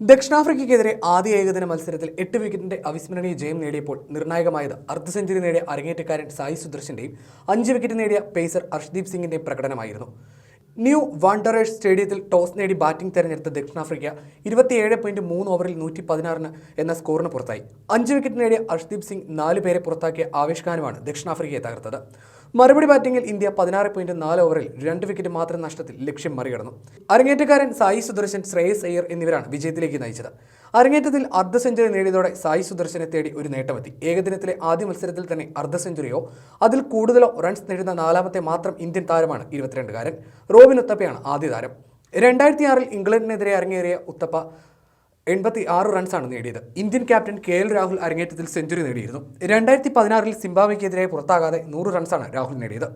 ദക്ഷിണാഫ്രിക്കയ്ക്കെതിരെ ആദ്യ ഏകദിന മത്സരത്തിൽ എട്ട് വിക്കറ്റിന്റെ അവിസ്മരണീയ ജയം നേടിയപ്പോൾ നിർണായകമായത് അർദ്ധ സെഞ്ചുറി നേടിയ അരങ്ങേറ്റക്കാരൻ സായി സുദർശന്റെയും അഞ്ച് വിക്കറ്റ് നേടിയ പേസർ അർഷ്ദീപ് സിംഗിന്റെയും പ്രകടനമായിരുന്നു. ന്യൂ വാണ്ടറേഴ്സ് സ്റ്റേഡിയത്തിൽ ടോസ് നേടി ബാറ്റിംഗ് തെരഞ്ഞെടുത്ത ദക്ഷിണാഫ്രിക്ക ഇരുപത്തിയേഴ് പോയിന്റ് മൂന്ന് ഓവറിൽ നൂറ്റി പതിനാറിന് എന്ന സ്കോറിന് പുറത്തായി. അഞ്ച് വിക്കറ്റ് നേടിയ അർഷ്ദീപ് സിംഗ് നാല് പേരെ പുറത്താക്കിയ ആവേശകാനുമാണ് ദക്ഷിണാഫ്രിക്കയെ തകർത്തത്. മറുപടി ബാറ്റിംഗിൽ ഇന്ത്യ പതിനാറ് പോയിന്റ് നാല് ഓവറിൽ രണ്ട് വിക്കറ്റ് മാത്രം നഷ്ടത്തിൽ ലക്ഷ്യം മറികടന്നു. അരങ്ങേറ്റക്കാരൻ സായി സുദർശൻ ശ്രേയസ് അയ്യർ എന്നിവരാണ് വിജയത്തിലേക്ക് നയിച്ചത്. അരങ്ങേറ്റത്തിൽ അർദ്ധ സെഞ്ചുറി നേടിയതോടെ സായി സുദർശനെ തേടി ഒരു നേട്ടമെത്തി. ഏകദിനത്തിലെ ആദ്യ മത്സരത്തിൽ തന്നെ അർദ്ധ സെഞ്ചുറിയോ അതിൽ കൂടുതലോ റൺസ് നേടുന്ന നാലാമത്തെ മാത്രം ഇന്ത്യൻ താരമാണ് ഇരുപത്തിരണ്ടുകാരൻ. റോബിൻ ഉത്തപ്പയാണ് ആദ്യ താരം. രണ്ടായിരത്തി ആറിൽ ഇംഗ്ലണ്ടിനെതിരെ അരങ്ങേറിയ ഉത്തപ്പ എൺപത്തി ആറ് റൺസാണ് നേടിയത്. Indian captain K L Rahul അരങ്ങേറ്റത്തിൽ century നേടിയിരുന്നു. രണ്ടായിരത്തി പതിനാറിൽ സിംബാബ്വെക്കെതിരെ പുറത്താകാതെ നൂറ് റൺസാണ് രാഹുൽ നേടിയത്.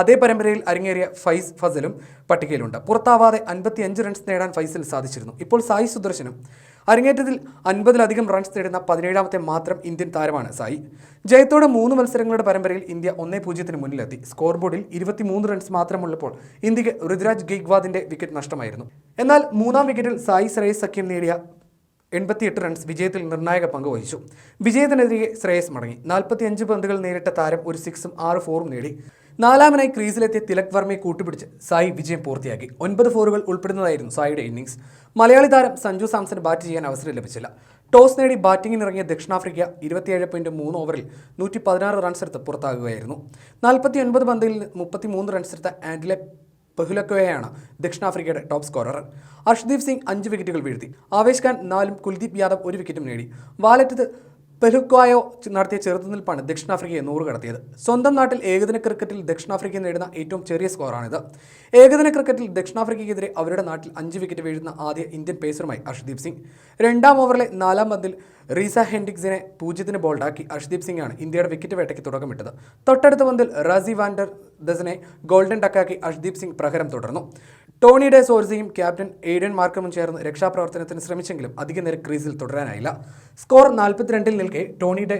അതേ പരമ്പരയിൽ അരങ്ങേറിയ ഫൈസ് ഫസലും പട്ടികയിലുണ്ട്. പുറത്താവാതെ അൻപത്തി അഞ്ച് റൺസ് നേടാൻ ഫൈസിൽ സാധിച്ചിരുന്നു. ഇപ്പോൾ സായി സുദർശനും അരങ്ങേറ്റത്തിൽ അൻപതിലധികം റൺസ് നേടുന്ന പതിനേഴാമത്തെ മാത്രം ഇന്ത്യൻ താരമാണ് സായി. ജയത്തോടെ മൂന്ന് മത്സരങ്ങളുടെ പരമ്പരയിൽ ഇന്ത്യ ഒന്നേ പൂജ്യത്തിന് മുന്നിലെത്തി. സ്കോർ ബോർഡിൽ ഇരുപത്തിമൂന്ന് റൺസ് മാത്രമുള്ളപ്പോൾ ഇന്ത്യയ്ക്ക് ഋതുരാജ് ഗെയ്ക്വാദിന്റെ വിക്കറ്റ് നഷ്ടമായിരുന്നു. എന്നാൽ മൂന്നാം വിക്കറ്റിൽ സായി ശ്രേയസ് സഖ്യം നേടിയ എൺപത്തിയെട്ട് റൺസ് വിജയത്തിൽ നിർണായക പങ്ക് വഹിച്ചു. വിജയത്തിനെതിരെ ശ്രേയസ് മടങ്ങി. നാൽപ്പത്തിയഞ്ച് പന്തുകൾ നേരിട്ട താരം ഒരു സിക്സും ആറ് ഫോറും നേടി. നാലാമനായി ക്രീസിലെത്തിയ തിലക് വർമ്മയെ കൂട്ടുപിടിച്ച് സായി വിജയം പൂർത്തിയാക്കി. ഒൻപത് ഫോറുകൾ ഉൾപ്പെടുന്നതായിരുന്നു സായിയുടെ ഇന്നിംഗ്സ് മലയാളി താരം സഞ്ജു സാംസൺ ബാറ്റ് ചെയ്യാൻ അവസരം ലഭിച്ചില്ല. ടോസ് നേടി ബാറ്റിംഗിനിറങ്ങിയ ദക്ഷിണാഫ്രിക്ക ഇരുപത്തിയേഴ് പോയിന്റ് മൂന്ന് ഓവറിൽ നൂറ്റി പതിനാറ് റൺസ് എടുത്ത് പുറത്താകുകയായിരുന്നു. നാൽപ്പത്തി ഒൻപത് പന്തിൽ മുപ്പത്തി മൂന്ന് റൺസ് എടുത്ത ആൻഡിലെ ബഹുലക്കോയാണ് ദക്ഷിണാഫ്രിക്കയുടെ ടോപ്പ് സ്കോറർ. അർഷ്ദീപ് സിംഗ് അഞ്ച് വിക്കറ്റുകൾ വീഴ്ത്തി. ആവേശ് ഖാൻ നാലും കുൽദീപ് യാദവ് ഒരു വിക്കറ്റും നേടി. വാലറ്റത്ത് പെഹുക്വായോ നടത്തിയ ചെറുത്തുനിൽപ്പാണ് ദക്ഷിണാഫ്രിക്കയെ നൂറ് കടത്തിയത്. സ്വന്തം നാട്ടിൽ ഏകദിന ക്രിക്കറ്റിൽ ദക്ഷിണാഫ്രിക്ക നേടുന്ന ഏറ്റവും ചെറിയ സ്കോറാണിത്. ഏകദിന ക്രിക്കറ്റിൽ ദക്ഷിണാഫ്രിക്കയ്ക്കെതിരെ അവരുടെ നാട്ടിൽ അഞ്ച് വിക്കറ്റ് വീഴുന്ന ആദ്യ ഇന്ത്യൻ പേസറുമായി അർഷ്ദീപ് സിംഗ്. രണ്ടാം ഓവറിലെ നാലാം പന്തിൽ റീസ ഹെൻഡിക്സിനെ പൂജ്യത്തിന് ബോൾഡാക്കി അർഷ്ദീപ് സിംഗാണ് ഇന്ത്യയുടെ വിക്കറ്റ് വേട്ടയ്ക്ക് തുടക്കമിട്ടത്. തൊട്ടടുത്ത പന്തിൽ റാസി വാൻഡർ ദസിനെ ഗോൾഡൻ ടക്കാക്കി അഷ്ദീപ് സിംഗ് പ്രഹരം തുടർന്നു. ടോണി ഡേ സോർസിയും ക്യാപ്റ്റൻ എയ്ഡൻ മാർക്കമും ചേർന്ന് രക്ഷാപ്രവർത്തനത്തിന് ശ്രമിച്ചെങ്കിലും അധിക നേരം ക്രീസിൽ തുടരാനായില്ല. സ്കോർ നാൽപ്പത്തിരണ്ടിൽ നിൽക്കെ Tony de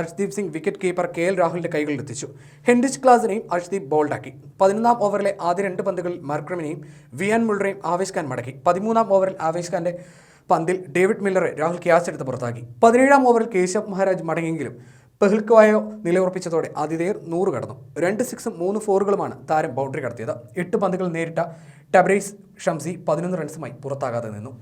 Arshdeep Singh wicket keeper K L രാഹുലിന്റെ കൈകളിലെത്തിച്ചു ഹെൻഡിച്ച് ക്ലാസിനെയും അർഷ്ദീപ് ബോൾഡാക്കി. പതിനൊന്നാം ഓവറിലെ ആദ്യ രണ്ട് പന്തുകളിൽ മാർക്രമിനെയും വിയാൻ മുൾറേയും ആവേശ് ഖാൻ മടക്കി. പതിമൂന്നാം ഓവറിൽ ആവേശ് ഖാന്റെ പന്തിൽ ഡേവിഡ് മില്ലറെ രാഹുൽ ക്യാച്ച് എടുത്ത് പുറത്താക്കി. പതിനേഴാം ഓവറിൽ കേശവ് മഹാരാജ് മടങ്ങിയെങ്കിലും പെഹിൽക്കോയോ നിലയുറപ്പിച്ചതോടെ ആതിഥേയർ നൂറ് കടന്നു. രണ്ട് സിക്സും മൂന്ന് ഫോറുകളുമാണ് താരം ബൗണ്ടറി കടത്തിയത്. എട്ട് പന്തുകൾ നേരിട്ട ടബ്രേസ് ഷംസി പതിനൊന്ന് റൺസുമായി പുറത്താകാതെ നിന്നു.